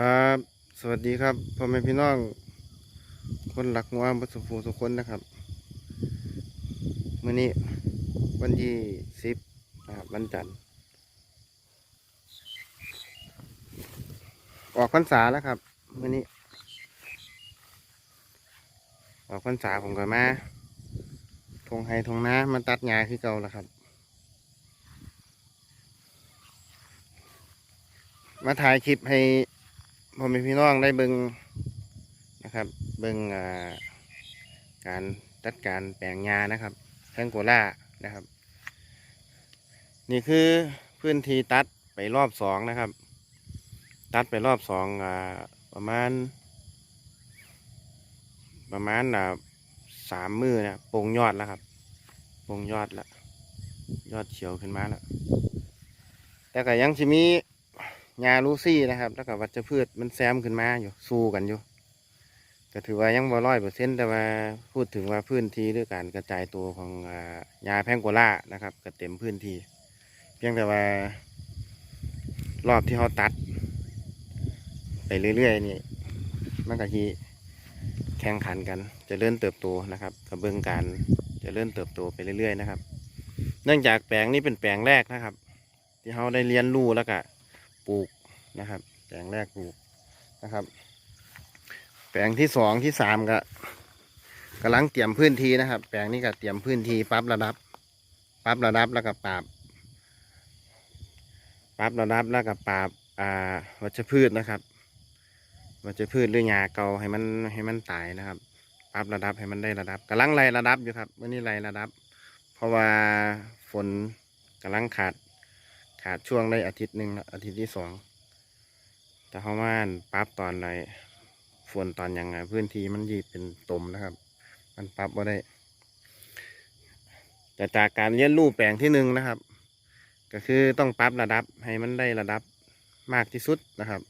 ครับ สวัสดีครับพ่อแม่พี่น้อง คนหลักงัวบัสุภูทุคนนะครับมื้อนี้วันที่สิบนะครับวันจันทร์ ออกพรรษาแล้วครับมื้อนี้ ออกพรรษาผมก็มาทงไฮทงน้ามาตัดหญ้าคือเก่าแล้วครับ มาถ่ายคลิปให้ พ่อแม่พี่น้องได้เบิงนะครับ เบิงการจัดการแปลงหญ้านะครับแพงโกล่านะครับ นี่คือพื้นที่ตัดไปรอบสองนะครับ ตัดไปรอบสองอประมาณ ประมาณสามมือนะปงยอดแล้วครับปงยอดแล้วยอดเขียวขึ้นมาแล้วแต่ก็ยังจะมี หญ้าลูซี่นะครับ แล้วก็วัชพืชมันแซมขึ้นมาอยู่สู้กันอยู่ก็ถือว่ายังบ่ร้อยเปอร์เซ็นต์แต่ว่าพูดถึงว่าพื้นที่หรือการกระจายตัวของอ่าแพงโกล่านะครับก็เต็มพื้นที่ เพียงแต่ว่ารอบที่เขาตัด ไปเรื่อยๆนี่มันก็ที่แข่งขันกันจะเลื่อนเติบโตนะครับกระเบื้องการจะเลื่อนเติบโตไปเรื่อยๆนะครับ เนื่องจากแปลงนี้เป็นแปลงแรกนะครับ ที่เขาได้เรียนรู้แล้วก็ ปลูกนะครับ แปลงแรกปลูกนะครับ แปลงที่สองที่สามก็กำลังเตรียมพื้นที่นะครับ แปลงนี้ก็เตรียมพื้นที่ปรับระดับปรับระดับแล้วก็ปรับปรับระดับแล้วก็ปรับอ่าวัชพืชนะครับวัชพืชหรือหญ้าเก่าให้มันให้มันตายนะครับปรับระดับให้มันได้ระดับกำลังไล่ระดับอยู่ครับวันนี้ไล่ระดับ เพราะว่าฝนกำลังขาด ขาดช่วงได้อาทิตย์หนึ่งแล้วอาทิตย์ที่สองแต่เขาว่านปรับตอนใดฝนตอนยังไงพื้นที่มันยีเป็นตมนะครับ มันปรับว่าได้แต่จากการเลี้ยนรูปแปลงที่หนึ่งนะครับ ก็คือต้องปรับระดับให้มันได้ระดับมากที่สุดนะครับ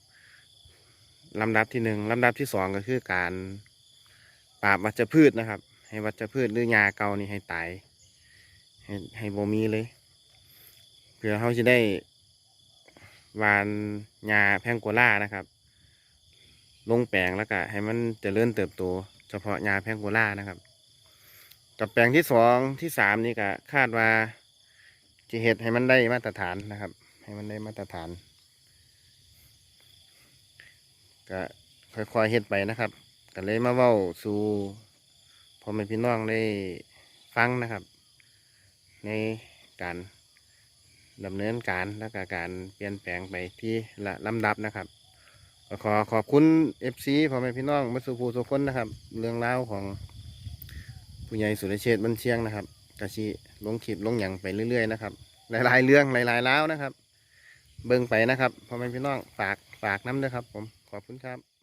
ลำดับที่หนึ่งลำดับที่สองก็คือการปราบวัชพืชนะครับ ให้วัชพืชหรือหญ้าเก่านี่ให้ตาย ให้ให้โบมีเลย พื่อเขาจะได้หวานหญ้าแพงโกล่านะครับ ลงแปลงแล้วก็ให้มันจเจริญเติบโต เฉพาะหญ้าแพงโกล่านะครับ กับแปลงที่สองที่สามนี่ก็คาดว่าจะเห็ดให้มันได้มาตรฐานนะครับ ให้มันได้มาตรฐานก็ค่อยๆเฮ็ดไปนะครับก็เลยมาเว้าสู่พ่อแม่พี่น้องได้ฟังนะครับ ในการ ดำเนินการและกการเปลี่ยนแปลงไปที่ละลำดับนะครับขอขอบคุณ FC พ่อแม่พี่น้องมัสุภูทุคนนะครับ เรื่องราวของผู้ใหญ่สุรเชษฐ์บันเชียงนะครับกะชีลงคลิปลงอย่างไปเรื่อยๆนะครับหลายๆเรื่องหลายๆแล้วนะครับ เบิ่งไปนะครับพ่อแม่พี่น้องฝากฝากน้ำด้วยครับ ผมขอบคุณครับ